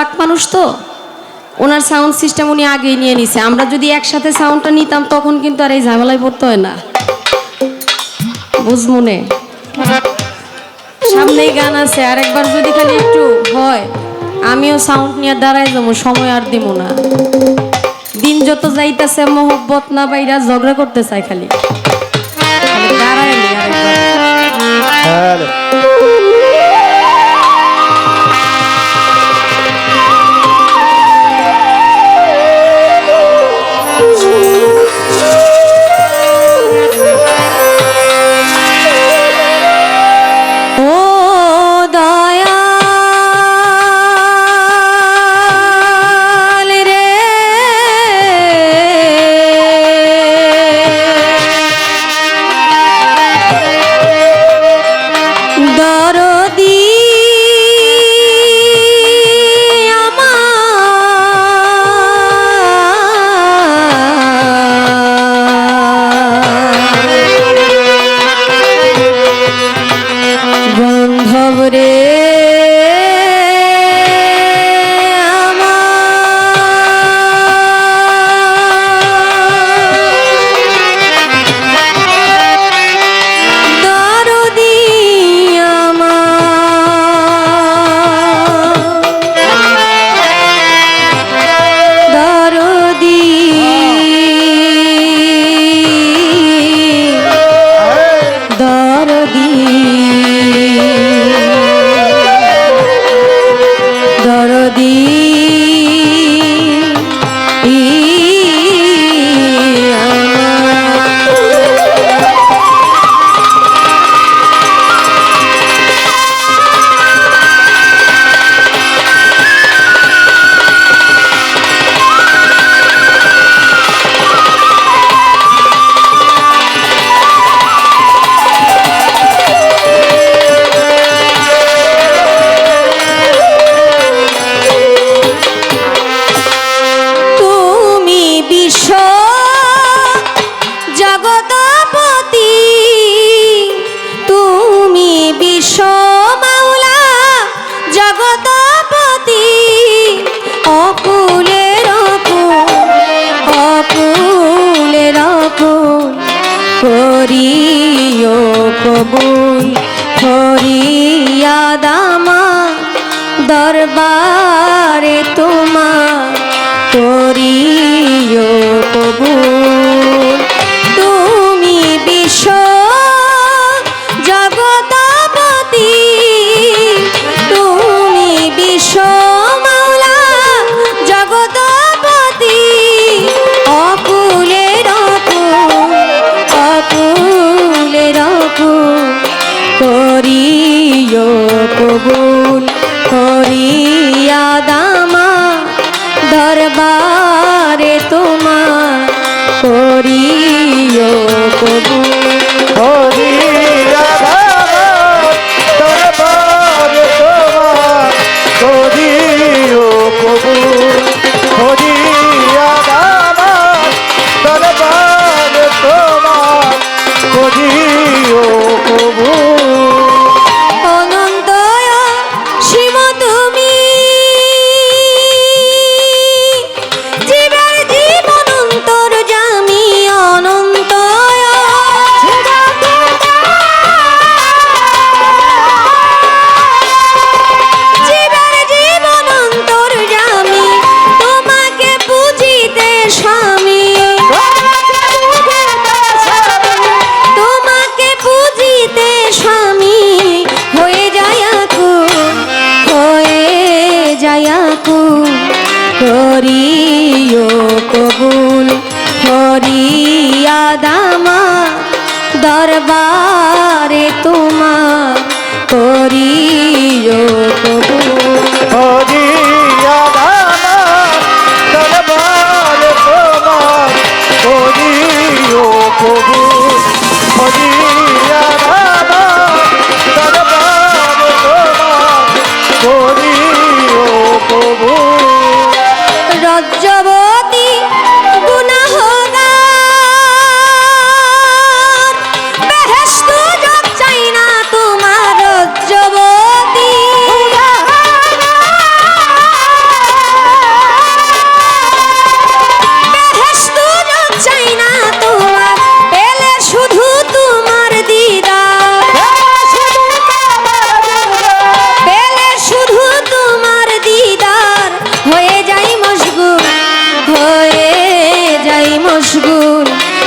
পাক মানুষ তো? ওনার সাউন্ড সিস্টেম উনি আগেই নিয়ে নিছে। আমরা যদি একসাথে সাউন্ডটা নিতাম, তখন কিন্তু আর এই ঝামেলায় পড়তে হয় না। বুঝমুনে সামনেই গান আছে আর একবার যদি খালি একটু হয়, আমিও সাউন্ড নিয়ে দাঁড়াই যাব, সময় আর দিব না। দিন যত যাইতেছে, মোহব্বত না বাইরা ঝগড়া করতে চাই খালি। দাঁড়ায় দরদি করিও কবুল করিয়া দামা দরবারে তোমার। করিও দামা দরবারে তোমার করিও কবুল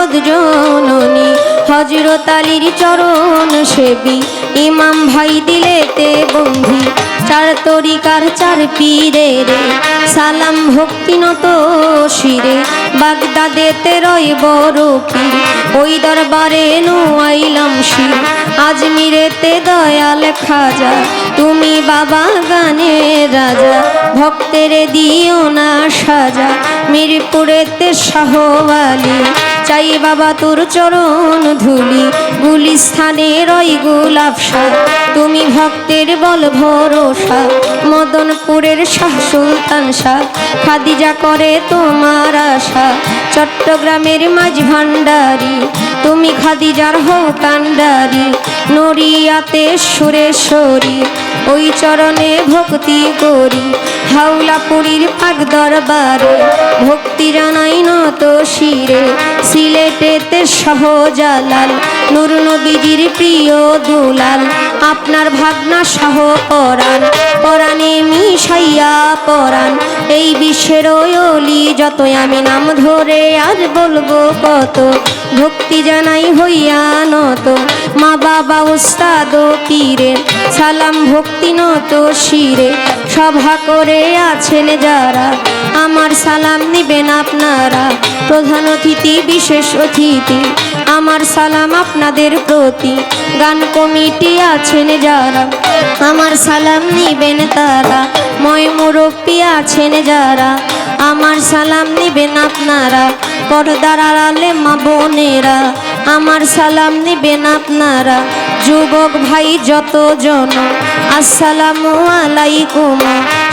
জগৎ জননী, হজরত আলীর চরণ সেবী। ইমাম ভাই দিলেতে বন্ধি, চার তরিকার চার পীরে রে। সালাম ভক্তি নত শিরে বাগদাদেতে রয় বড় পীর। ওই দরবারে নুয়াইলাম শির, আজমিরেতে দয়াল খাজা তুমি বাবা গানের রাজা। ভক্তের দিও না সাজা। মিরপুরেতে শাহওয়ালি। চাই বাবা তোর চরণ ধুলি। গুলিস্থানে রই গুলাবসা তুমি ভক্তের বল ভরসা। মদনপুরের শাহ সুলতান শাহ। খাদিজা করে তোমার আশা। চট্টগ্রামের মাঝ ভান্ডারি। তুমি খাদিজার হও কান্ডারি নড়িয়াতে সুরেশ্বরী। ওই চরণে ভক্তি করি। হাওলাপুরীর পাক দরবারে ভক্তি জানাই নত শিরে, সিলেটেতে সহজালাল নুর নবীজির প্রিয় দুলাল, আপনার ভাবনা সহ পরাণ, পরাণে মিশাইয়া পরাণ, এই বিশ্বের অলি যতই আমি নাম ধরে আর বলব কত, ভক্তি জানাই হইয়া নত, মা বাবা উস্তাদ পীরে সালাম ভক্তি নত শিরে সভা করে আছেন যারা, আমার সালাম নিবেন আপনারা। প্রধান অতিথি, বিশেষ অতিথি, আমার সালাম আপনাদের প্রতি। গান কমিটি আছেন যারা, আমার সালাম নিবেন তারা। ময় মুরব্বী আছেন যারা, আমার সালাম নিবেন আপনারা। পর্দার আড়ালে মা বোনেরা আমার সালাম নিবেন আপনারা, যুবক ভাই যতজন। আসসালামু আলাইকুম।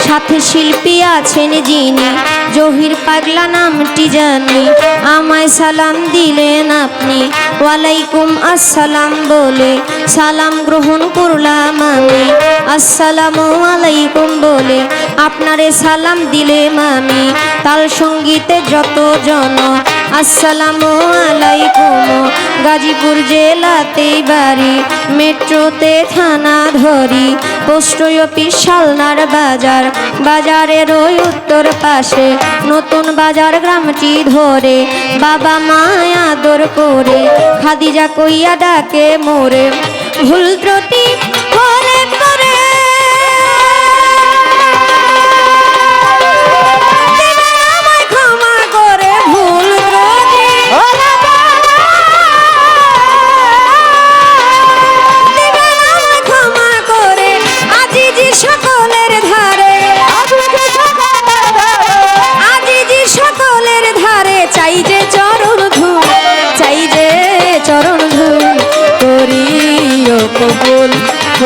সাথে শিল্পী আছেন যিনি, জহির পাগলা নামটি জানি। আমায় সালাম দিলেন আপনি, ওয়ালাইকুম আসসালাম বলে। সালাম গ্রহণ করলাম আমি, আসসালামু আলাইকুম বলে। আপনারে সালাম দিলেম আমি তাল সঙ্গীতে যত জন আসসালামু আলাইকুম, গাজীপুর জেলাতেই বাড়ি, মেট্রোতে থানা ধরি পোস্ট অফিস শালনার বাজার বাজারের ওই উত্তর পাশে, নতুন বাজার গ্রামটি ধরে, বাবা মায় আদর করে, খাদিজা কইয়া ডাকে মোরে, ভুল ত্রুটি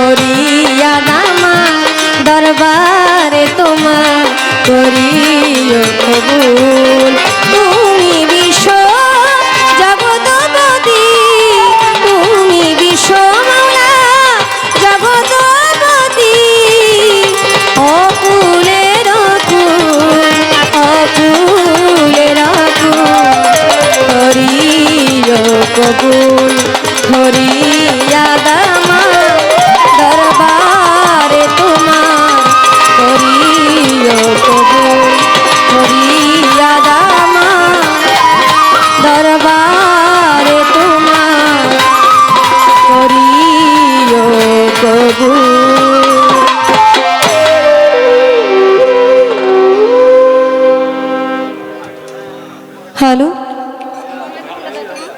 করিয়া দামা দরবারে তোমার করিও